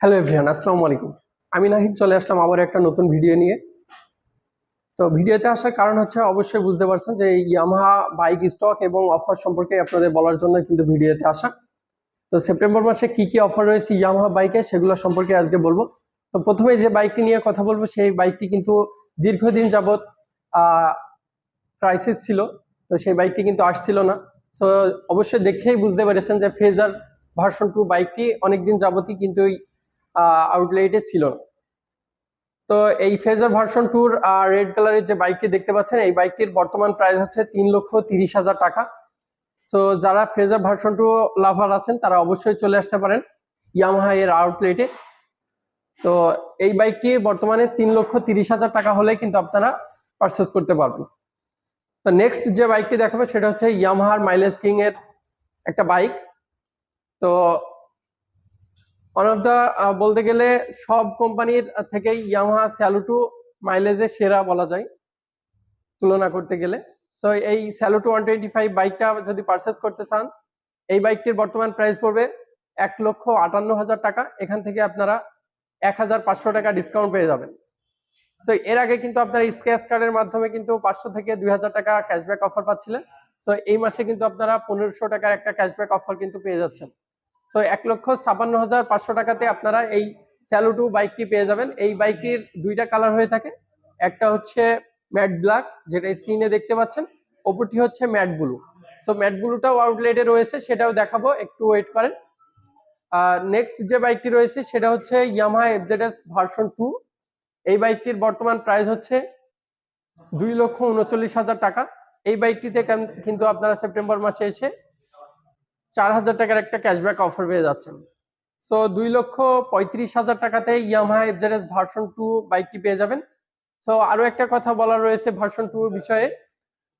Hello everyone আসসালামু আলাইকুম। আমি নাহিদ, চলে আসলাম আবার একটা নতুন ভিডিও নিয়ে। তো ভিডিওতে আসার কারণ হচ্ছে, অবশ্যই বুঝতে পারছেন যে ইয়ামাহা বাইক স্টক এবং অফার সম্পর্কে আপনাদের বলার জন্য কিন্তু ভিডিওতে আসা। তো সেপ্টেম্বর মাসে কি কি অফার রয়েছে ইয়ামাহা বাইকে সেগুলো সম্পর্কে আজকে বলব। তো প্রথমে যে বাইকটি নিয়ে কথা বলব, সেই বাইকটি কিন্তু দীর্ঘদিন যাবৎ ক্রাইসিস ছিল। তো সেই বাইকটি কিন্তু আসছিল না। সো অবশ্যই দেখেই বুঝতে পেরেছেন যে ফেজার ভার্সন টু বাইকটি অনেকদিন যাবতই কিন্তু আউটলেটে ছিল। না তো এই ফেজার ভার্সন টুর রেড কালারের যে বাইকটি দেখতে পাচ্ছেন, এই বাইকটির বর্তমান প্রাইস হচ্ছে তিন লক্ষ তিরিশ হাজার টাকা। সো যারা ফেজার ভার্সন টু লাভার আছেন, তারা অবশ্যই চলে আসতে পারেন ইয়ামাহা এর আউটলেটে তো এই বাইকটি বর্তমানে তিন লক্ষ তিরিশ হাজার টাকা হলে কিন্তু আপনারা পারচেস করতে পারবেন। তো নেক্সট যে বাইকটি দেখাবে, সেটা হচ্ছে ইয়ামাহার মাইলেজ কিং এর একটা বাইক তো ওয়ান অফ দ্য বলতে গেলে সব কোম্পানির থেকেই ইয়ামাহা স্যালুটু মাইলেজে সেরা বলা যায়, তুলনা করতে গেলে। সো এই স্যালুটু ওয়ান টোয়েন্টি ফাইভ বাইকটা যদি পারচেস করতে চান, এই বাইকটির বর্তমান প্রাইস পড়বে এক লক্ষ আটান্ন হাজার টাকা। এখান থেকে আপনারা এক হাজার পাঁচশো টাকা ডিসকাউন্ট পেয়ে যাবেন। সো এর আগে কিন্তু আপনারা স্ক্র্যাচ কার্ডের মাধ্যমে কিন্তু পাঁচশো থেকে দুই হাজার টাকা ক্যাশব্যাক অফার পাচ্ছিলেন। সো এই মাসে কিন্তু আপনারা পনেরোশো টাকার একটা ক্যাশব্যাক অফার কিন্তু পেয়ে যাচ্ছেন। সো এক লক্ষ ছাপান্ন হাজার পাঁচশো টাকাতে আপনারা এই স্যালো টু বাইকটি পেয়ে যাবেন। এই বাইকটির দুইটা কালার হয়ে থাকে। একটা হচ্ছে ম্যাট ব্ল্যাক যেটা স্ক্রিনে দেখতে পাচ্ছেন। অপরটি হচ্ছে ম্যাট ব্লু সো ম্যাট ব্লুটাও আউটলেটে রয়েছে, সেটাও দেখাবো, একটু ওয়েট করেন। নেক্সট যে বাইকটি রয়েছে, সেটা হচ্ছে ইয়ামাহা এফজেডএস ভার্সন টু এই বাইকটির বর্তমান প্রাইস হচ্ছে দুই লক্ষ উনচল্লিশ হাজার টাকা। এই বাইকটিতে কেন- কিন্তু আপনারা সেপ্টেম্বর মাসে এসে চার হাজার টাকার একটা ক্যাশব্যাক অফার পেয়ে যাচ্ছেন। সো দুই লক্ষ পঁয়ত্রিশ হাজার টাকাতে ইয়ামাহা এফজেডএস ভার্সন টু বাইকটি পেয়ে যাবেন। সো আরও একটা কথা বলা রয়েছে ভার্সন টু বিষয়ে।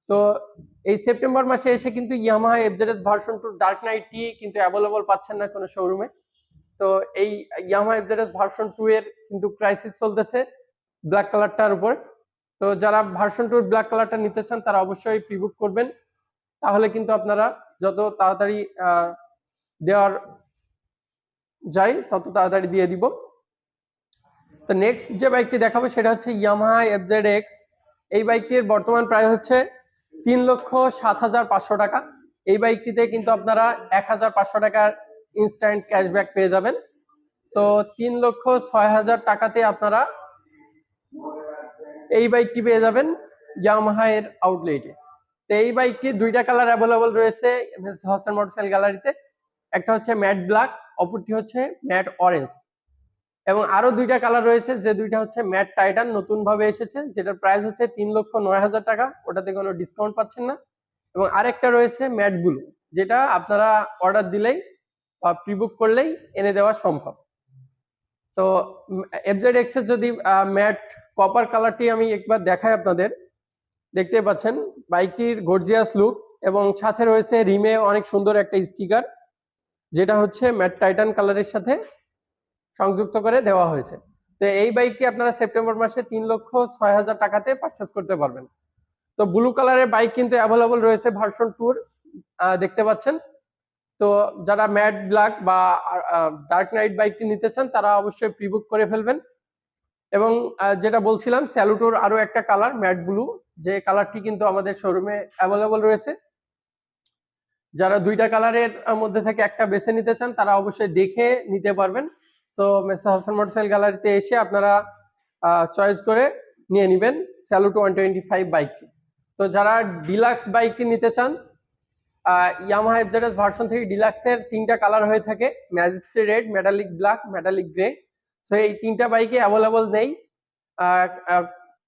তো, এই সেপ্টেম্বর মাসে এসে কিন্তু Yamaha FZS version two dark নাইটটি কিন্তু অ্যাভেলেবল পাচ্ছেন না কোনো শোরুমে তো, এই ইয়ামাহা এফজেডএস ভার্সন টু এর কিন্তু ক্রাইসিস চলতেছে ব্ল্যাক কালারটার উপর। তো, যারা ভার্সন টুর ব্ল্যাক কালারটা নিতে চান তারা অবশ্যই প্রিবুক করবেন। তাহলে কিন্তু আপনারা যত তাড়াতাড়ি দেওয়ার যায় তত তাড়াতাড়ি দিয়ে দিব। তো নেক্সট যে বাইকটি দেখাবো সেটা হচ্ছে ইয়ামাহা এফজেড এক্স এই বাইকটির বর্তমান প্রাইস হচ্ছে তিন লক্ষ সাত হাজার পাঁচশো টাকা। এই বাইকটিতে কিন্তু আপনারা এক হাজার পাঁচশো টাকার ইনস্ট্যান্ট ক্যাশব্যাক পেয়ে যাবেন। সো তিন লক্ষ ছয় হাজার টাকাতে আপনারা এই বাইকটি পেয়ে যাবেন ইয়ামাহা এর আউটলেটে তো এই বাইকটি দুইটা কালার অ্যাভেলেবল রয়েছে হাসান মোটরসাইকেল গ্যালারিতে একটা হচ্ছে ম্যাট ব্ল্যাক অপরটি হচ্ছে ম্যাট অরেঞ্জ এবং আরও দুইটা কালার রয়েছে, যে দুইটা হচ্ছে ম্যাট টাইটান নতুন ভাবে এসেছে, যেটার প্রাইস হচ্ছে তিন লক্ষ নয় হাজার টাকা। ওটাতে কোনো ডিসকাউন্ট পাচ্ছেন না। এবং আরেকটা রয়েছে ম্যাট ব্লু যেটা আপনারা অর্ডার দিলেই বা প্রিবুক করলেই এনে দেওয়া সম্ভব। তো এফজেড এক্সের যদি ম্যাট কপার কালারটি আমি একবার দেখাই আপনাদের। দেখতে পাচ্ছেন, বাইকটির গর্জিয়াস লুক এবং সাথে রয়েছে রিমে অনেক সুন্দর একটা স্টিকার যেটা হচ্ছে ম্যাট টাইটান কালারের সাথে সংযুক্ত করে দেওয়া হয়েছে। তো এই বাইকটি আপনারা সেপ্টেম্বর মাসে তিন লক্ষ ছয় হাজার টাকাতে পারচেস করতে পারবেন। তো ব্লু কালারের বাইক কিন্তু অ্যাভেলেবল রয়েছে ভার্সন টুর দেখতে পাচ্ছেন। তো যারা ম্যাট ব্ল্যাক বা ডার্ক নাইট বাইকটি নিতে চান, তারা অবশ্যই প্রিবুক করে ফেলবেন। এবং যেটা বলছিলাম, স্যালুটোর আরও একটা কালার ম্যাট ব্লু যে কালারটি কিন্তু আমাদের শোরুমে অ্যাভেলেবল রয়েছে। যারা দুইটা কালারের মধ্যে থেকে একটা বেছে নিতে চান, তারা অবশ্যই দেখে নিতে পারবেন। সো মেসা হাসান মোটরসাইকেল গ্যালারিতে এসে আপনারা চয়েস করে নিয়ে নেবেন স্যালুট ওয়ান টোয়েন্টি ফাইভ বাইকটি তো যারা ডিলাক্স বাইকটি নিতে চান ইয়ামাহা এফজেডএস ভার্সন থেকে ডিলাক্সের তিনটা কালার হয়ে থাকে। Majesty red metallic black metallic grey so এই তিনটা বাইকে অ্যাভেলেবল নেই।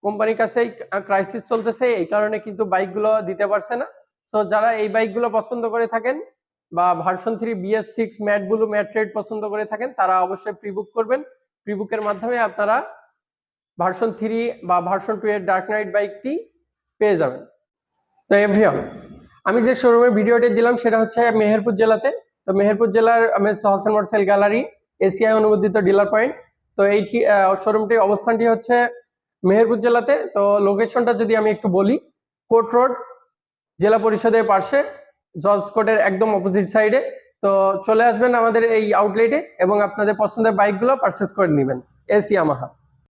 কোম্পানির কাছে ক্রাইসিস চলতেছে, এই কারণে কিন্তু বাইকগুলো দিতে পারছে না। সো যারা এই বাইকগুলো পছন্দ করে থাকেন বা version three BS six matte blue matte পছন্দ করে থাকেন, তারা অবশ্যই প্রিবুক করবেন। প্রিবুকের মাধ্যমে আপনারা ভার্সন থ্রি বা ভার্সন টু এর ডার্ক নাইট বাইকটি পেয়ে যাবেন। তো এভরিওয়ান আমি যে শোরুমের ভিডিওটি দিলাম, সেটা হচ্ছে মেহেরপুর জেলাতে। তো, মেহেরপুর জেলার হাসান মোটরসাইকেল গ্যালারি এসিআই অনুমোদিত ডিলার পয়েন্ট তো এই শোরুমটির অবস্থানটি হচ্ছে মেহেরপুর জেলাতে। তো লোকেশনটা যদি আমি একটু বলি, কোর্ট রোড, জেলা পরিষদের পাশে জজ কোর্টের একদম অপোজিট সাইডে তো চলে আসবেন আমাদের এই আউটলেটে এবং আপনাদের পছন্দের বাইকগুলো পারচেস করে নেবেন। AC Yamaha